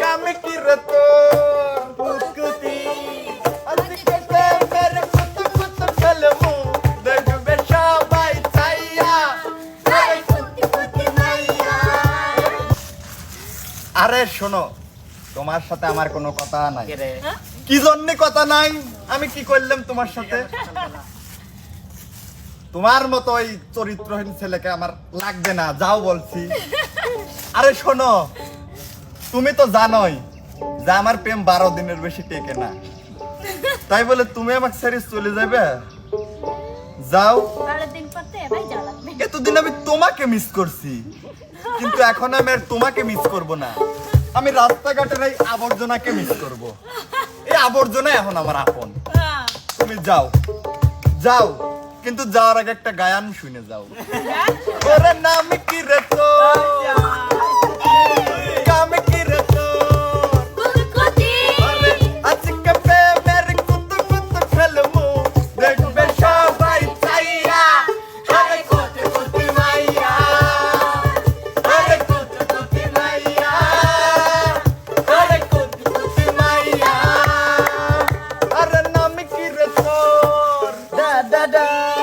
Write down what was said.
Kami kirato Buskuti Asik beber kutu kutu kalemu Dagbe shabai tsaya Hai kutu kutu maya আরে শোনো তোমার সাথে আমার কোনো কথা নাই কি জন্য কথা নাই আমি কি করলাম তোমার সাথে তোমার মতো ওই চরিত্রহীন ছেলেকে আমার লাগবে না যাও বলছি আরে শোনো তুমি তো জানোই যে আমার প্রেম বারো দিনের বেশি টেকে না। তাই বলে তুমি আমাকে ছেড়ে চলে যাবে? যাও। তো এতদিন আমি তোমাকে মিস করছি। কিন্তু এখন আমি আর তোমাকে মিস করব না। আমি রাস্তাঘাটের এই আবর্জনাকে মিস করব। এই আবর্জনা এখন আমার আপন। তুমি যাও। যাও। কিন্তু যাওয়ার আগে একটা গায়ান শুনে যাও। ওরে নাম কি রে da